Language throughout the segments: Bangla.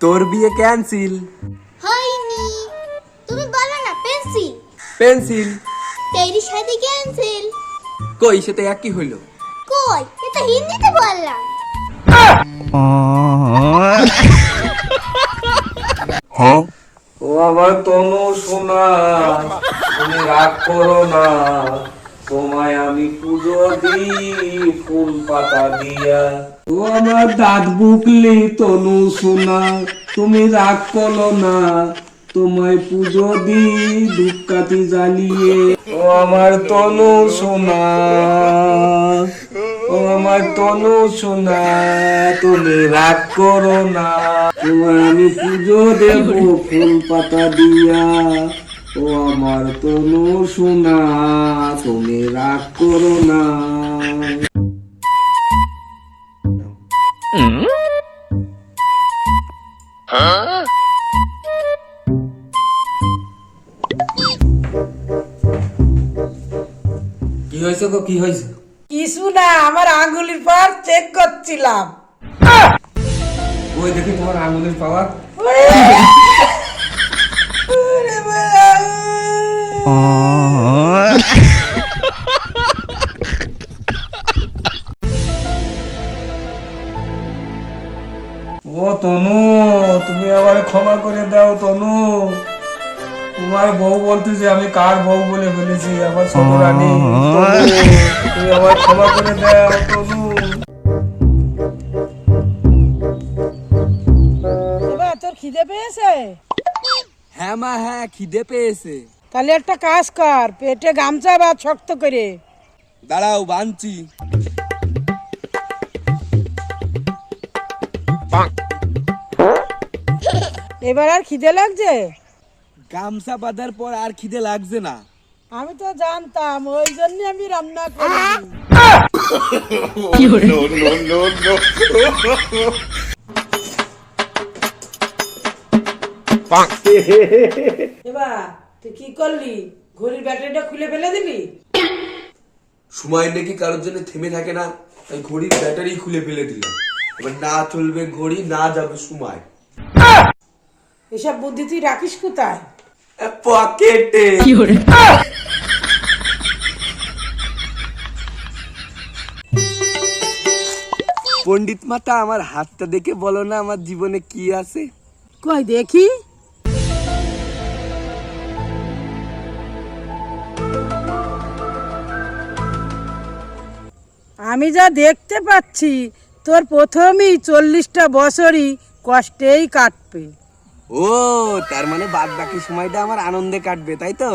তোর বিয়ে ক্যান্সিল। হয়নি। তুমি বলো না পেন্সিল। পেন্সিল। তেরি শাদি ক্যান্সেল। কই সেটা একই হইল। কই? এটা হিন্দিতে বললাম। ও আমার তনু সোনা তুমি রাগ করো না। তোমায় আমি পুজো দিই ফুল পাতা দিয়া। ও আমার দাঁত বুকলি তনু সোনা, তুমি রাগ করো না, তোমায় পুজো দি ধূপকাঠি জ্বালিয়ে। ও আমার তনু সোনা, ও আমার তনু সোনা, তুমি রাগ করো না। তোমায় আমি পুজো দেব ফুল পাতা দিয়া। ও আমার তনু সোনা, তুমি রাগ করো না। কি হয়েছে গো কি হয়েছে কিছু না আমার আঙ্গুলির পর চেক করছিলাম ওই দেখি তোমার আঙুলের পাওয়ার ওরে! ওরে বাবা! তুমি আবার ক্ষমা করে দাও তনু। তোমার বউ বলতে যে আমি কার বউ বলে ফেলেছি আমার ছোট রানী। তুমি আবার ক্ষমা করে দাও তনু। তোর খিদে পেয়েছে? হ্যাঁ মা হ্যাঁ খিদে পেয়েছে। তাহলে একটা কাজ কর পেটে গামছা বা শক্ত করে। দাঁড়াও বানছি এবার আর খিদে লাগছে? গামছা বাঁধার পর আর খিদে লাগছে না। আমি তো জানতাম ওই জন্য আমি রান্না করি। এবার তুই কি করলি? ঘড়ির ব্যাটারিটা খুলে ফেলে দিলি? সময় নাকি কারোর জন্য থেমে থাকে না তাই ঘড়ির ব্যাটারি খুলে ফেলে দিলাম। এবার না চলবে ঘড়ি না যাবে সময়। এসব বুদ্ধি তুই রাখিস কোথায়? পকেটে। পণ্ডিত মাতা আমার হাতটা দেখে বলো না আমার জীবনে কি আছে? কই দেখি? আমি যা দেখতে পাচ্ছি তোর প্রথমেই চল্লিশটা বছরই কষ্টেই কাটবে। ও তার মানে বাদ বাকি সময়টা আমার আনন্দে কাটবে তাই তো?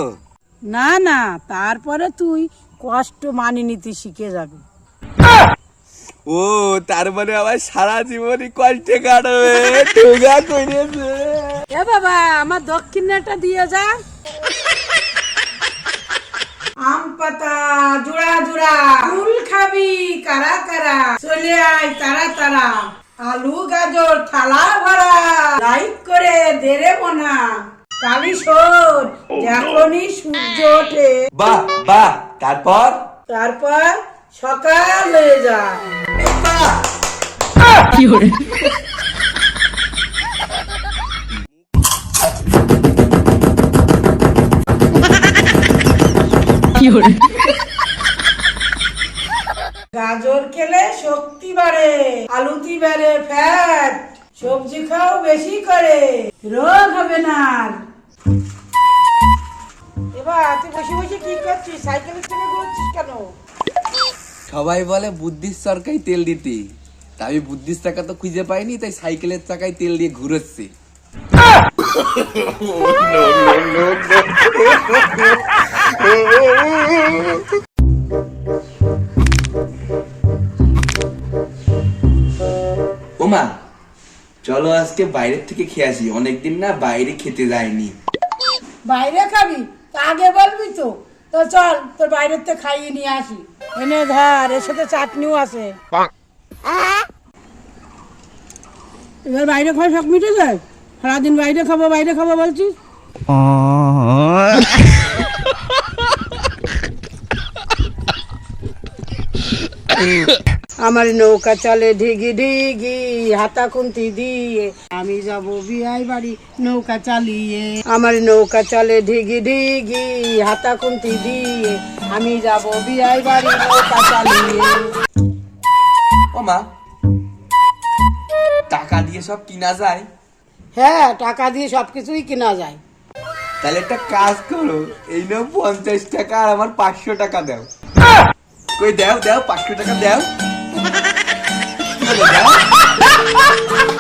না না তারপরে তুই কষ্ট মানিয়ে নিতে শিখে যাবি। ও তার মানে আমার সারা জীবনই কষ্টে কাটবে ঠুগা করেছে এ বাবা আমার দক্ষিণাটা দিয়ে যা। আম পাতা জোড়া জোড়া ফুল খাবি কারা কারা? চলে আয় তারা তারা। আলু গাজর থালা ভরা। লাইক করে দেরে মোনা। কালি শোন যখনই সূর্য ওঠে। বাহ বাহ তারপর? তারপর সকাল হয়ে যায়। গাজর খেলে শক্তি বাড়ে আলুতি বাড়ে ফ্যাট সবজি খাও বেশি করে রোগ হবে না এবার তুই বসে বসে কি করছিস সাইকেলের থেকে ঘুরছিস কেন সবাই বলে বুদ্ধির সরকারি তেল দিতে তা আমি বুদ্ধির চাকা তো খুঁজে পাইনি তাই সাইকেলের চাকায় তেল দিয়ে ঘুরোচ্ছি ওমা চলো আজকে বাইরের থেকে খেয়ে আসি। অনেকদিন না বাইরে খেতে যায়নি বাইরে খাবি? তা আগে বলবি তো। তো চল তোর বাইরের থেকে খাইয়ে নিয়ে আসি। এনে ধর এর সাথে চাটনিও আছে। এবার বাইরে খাওয়া সব মিটে যায়? সারাদিন বাইরে খাব বাইরে খাব বলছিস? আমার নৌকা চলে ঢিগি ঢিগি হাতা খুন্তি দিয়ে। আমি যাব বিয়াই বাড়ি নৌকা চালিয়ে। আমার নৌকা চলে ঢিগি ঢিগি হাতা খুন্তি দিয়ে। আমি যাব বিয়াই বাড়ি নৌকা চালিয়ে। ও মা টাকা দিয়ে সব কিনা যায়? হ্যাঁ টাকা দিয়ে সবকিছুই কেনা যায়। তাহলে একটা কাজ করো এই নাও পঞ্চাশ টাকা আর আমার পাঁচশো টাকা দাও। কই দাও দাও পাঁচশো টাকা দাও। কি হলো, দাও